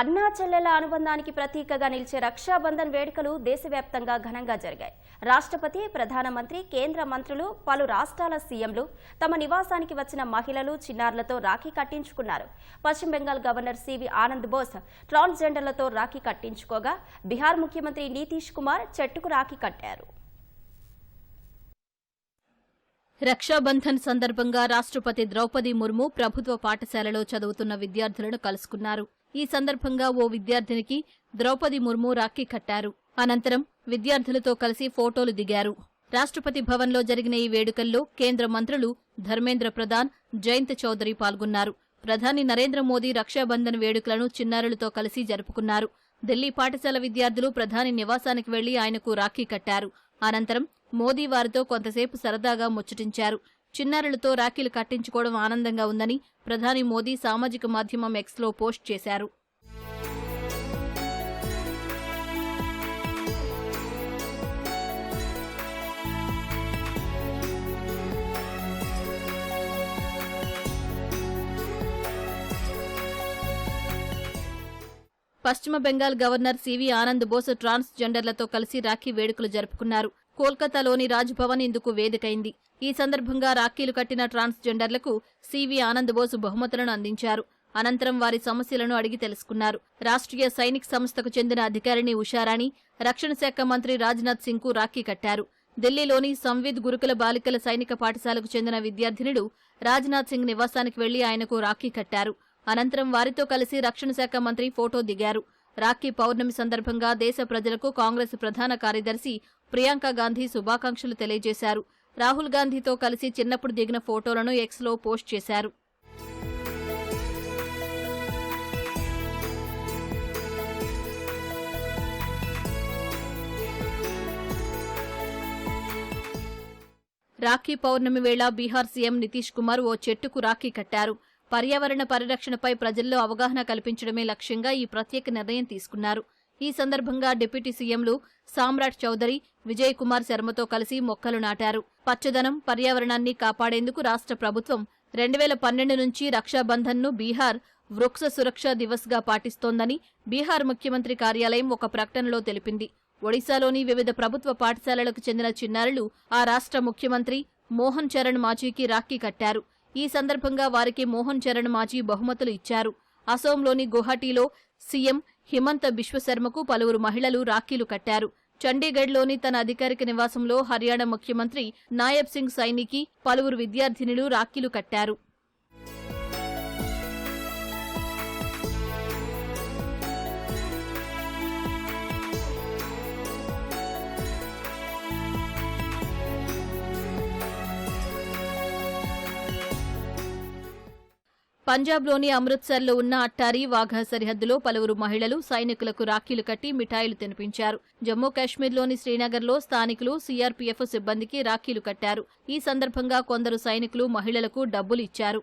అన్నా చెల్లెల అనుబంధానికి ప్రతీకగా నిలిచే రక్షాబంధన్ వేడుకలు దేశవ్యాప్తంగా ఘనంగా జరిగాయి. రాష్ట్రపతి ప్రధానమంత్రి కేంద్ర మంత్రులు పలు రాష్ట్రాల సీఎంలు తమ నివాసానికి వచ్చిన మహిళలు చిన్నారులతో రాఖీ కట్టించుకున్నారు. పశ్చిమ బెంగాల్ గవర్నర్ సివి ఆనంద్ బోస్ ట్రాన్స్జెండర్లతో రాఖీ కట్టించుకోగా బీహార్ ముఖ్యమంత్రి నీతీష్ కుమార్ చెట్టుకు రాఖీ కట్టారు. రక్షాబంధన్ సందర్భంగా రాష్ట్రపతి ద్రౌపది ముర్ము ప్రభుత్వ పాఠశాలలో చదువుతున్న విద్యార్థులను కలుసుకున్నారు. ఈ సందర్భంగా ఓ విద్యార్థినికి ద్రౌపది ముర్ము రాఖీ కట్టారు. అనంతరం విద్యార్థులతో కలిసి ఫోటోలు దిగారు. రాష్ట్రపతి భవన్లో జరిగిన ఈ వేడుకల్లో కేంద్ర మంత్రులు ధర్మేంద్ర ప్రధాన్ జయంత్ చౌదరి పాల్గొన్నారు. ప్రధాని నరేంద్ర మోదీ రక్షాబంధన్ వేడుకలను చిన్నారులతో కలిసి జరుపుకున్నారు. ఢిల్లీ పాఠశాల విద్యార్థులు ప్రధాని నివాసానికి వెళ్ళి ఆయనకు రాఖీ కట్టారు. అనంతరం మోదీ వారితో కొంతసేపు సరదాగా ముచ్చటించారు. చిన్నారులతో రాఖీలు కట్టించుకోవడం ఆనందంగా ఉందని ప్రధాని మోదీ సామాజిక మాధ్యమం ఎక్స్లో పోస్ట్ చేశారు. పశ్చిమ బెంగాల్ గవర్నర్ సివి ఆనంద్ బోస్ ట్రాన్స్ జెండర్లతో కలిసి రాఖీ వేడుకలు జరుపుకున్నారు. కోల్కతాలోని రాజ్భవన్ ఇందుకు వేదికైంది. ఈ సందర్భంగా రాఖీలు కట్టిన ట్రాన్స్ జెండర్లకు సివి ఆనంద్ బోస్ బహుమతులను అందించారు. అనంతరం వారి సమస్యలను అడిగి తెలుసుకున్నారు. రాష్ట్రీయ సైనిక్ సంస్థకు చెందిన అధికారిని ఉషారాణి రక్షణ శాఖ మంత్రి రాజ్నాథ్ సింగ్కు రాఖీ కట్టారు. ఢిల్లీలోని సంవిద్ గురుకుల బాలికల సైనిక పాఠశాలకు చెందిన విద్యార్థినుడు రాజ్నాథ్ సింగ్ నివాసానికి వెళ్ళి ఆయనకు రాఖీ కట్టారు. అనంతరం వారితో కలిసి రక్షణ శాఖ మంత్రి ఫోటో దిగారు. రాఖీ పౌర్ణమి సందర్భంగా దేశ ప్రజలకు కాంగ్రెస్ ప్రధాన కార్యదర్శి ప్రియాంక గాంధీ శుభాకాంక్షలు తెలియజేశారు. రాహుల్ గాంధీతో కలిసి చిన్నప్పుడు దిగిన ఫోటోలను ఎక్స్లో పోస్ట్ చేశారు. రాఖీ పౌర్ణమి వేళ బీహార్ సీఎం నితీష్ కుమార్ ఓ చెట్టుకు రాఖీ కట్టారు. పర్యావరణ పరిరక్షణపై ప్రజల్లో అవగాహన కల్పించడమే లక్ష్యంగా ఈ ప్రత్యేక నిర్ణయం తీసుకున్నారు. ఈ సందర్భంగా డిప్యూటీ సీఎంలు సామ్రాట్ చౌదరి విజయ్ కుమార్ శర్మతో కలిసి మొక్కలు నాటారు. పచ్చదనం పర్యావరణాన్ని కాపాడేందుకు రాష్ట్ర ప్రభుత్వం రెండు వేల పన్నెండు నుంచి రక్షాబంధన్ను బీహార్ వృక్ష సురక్ష దివస్గా పాటిస్తోందని బీహార్ ముఖ్యమంత్రి కార్యాలయం ఒక ప్రకటనలో తెలిపింది. ఒడిశాలోని వివిధ ప్రభుత్వ పాఠశాలలకు చెందిన చిన్నారులు ఆ రాష్ట్ర ముఖ్యమంత్రి మోహన్ చరణ్ మాజీకి రాఖీ కట్టారు. ఈ సందర్భంగా వారికి మోహన్ చరణ్ మాజీ బహుమతులు ఇచ్చారు. అసోంలోని గువాహటీలో సీఎం హిమంత బిశ్వశర్మకు పలువురు మహిళలు రాఖీలు కట్టారు. చండీగఢ్లోని తన అధికారిక నివాసంలో హర్యానా ముఖ్యమంత్రి నాయబ్ సింగ్ సైనికి పలువురు విద్యార్థినులు రాఖీలు కట్టారు. పంజాబ్లోని అమృత్సర్లో ఉన్న అట్టారీ వాఘా సరిహద్దులో పలువురు మహిళలు సైనికులకు రాఖీలు కట్టి మిఠాయిలు తినిపించారు. జమ్మూ కాశ్మీర్లోని శ్రీనగర్లో స్థానికులు సీఆర్పీఎఫ్ సిబ్బందికి రాఖీలు కట్టారు. ఈ సందర్భంగా కొందరు సైనికులు మహిళలకు డబ్బులు ఇచ్చారు.